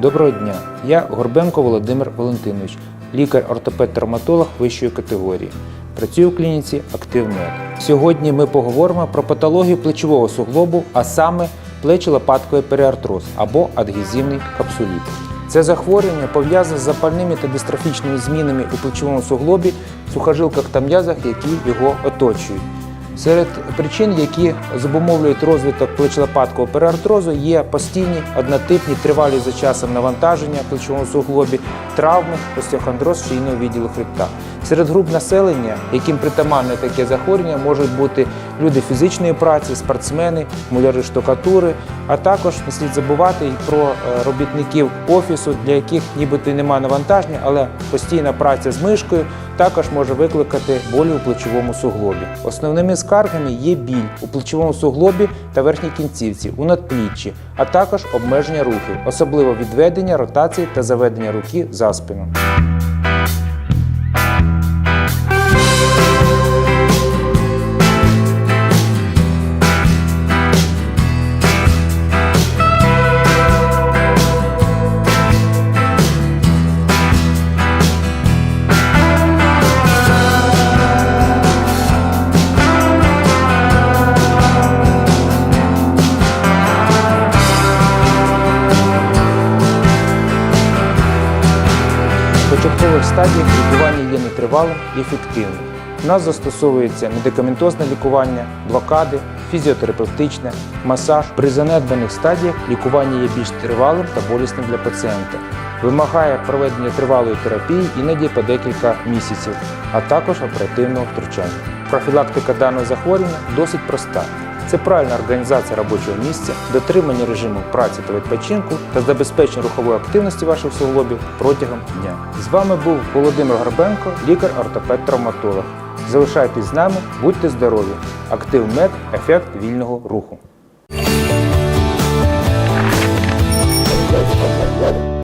Доброго дня, я Горбенко Володимир Валентинович, лікар-ортопед-травматолог вищої категорії. Працюю в клініці «Активмед». Сьогодні ми поговоримо про патологію плечового суглобу, а саме плечо-лопатковий періартроз або адгезивний капсуліт. Це захворювання пов'язане з запальними та дистрофічними змінами у плечовому суглобі, сухожилках та м'язах, які його оточують. Серед причин, які зобумовлюють розвиток плечелопаткового переартрозу, є постійні, однотипні, тривалі за часом навантаження плечовому суглобі, травми, остеохондроз шийного відділу хребта. Серед груп населення, яким притаманне таке захворювання, можуть бути люди фізичної праці, спортсмени, муляри штукатури, а також не слід забувати і про е, робітників офісу, для яких нібито немає навантаження, але постійна праця з мишкою також може викликати болі у плечовому суглобі. Основними скаргами є біль у плечовому суглобі та верхній кінцівці, у надпліччі, а також обмеження рухів, особливо відведення, ротації та заведення руки за спину. В початкових стадіях лікування є нетривалим і ефективним. У нас застосовується медикаментозне лікування, блокади, фізіотерапевтичне, масаж. При занедбаних стадіях лікування є більш тривалим та болісним для пацієнта. Вимагає проведення тривалої терапії іноді по декілька місяців, а також оперативного втручання. Профілактика даного захворювання досить проста. Це правильна організація робочого місця, дотримання режиму праці та відпочинку та забезпечення рухової активності ваших суглобів протягом дня. З вами був Володимир Горбенко, лікар-ортопед-травматолог. Залишайтесь з нами, будьте здорові! Актив мед ефект вільного руху.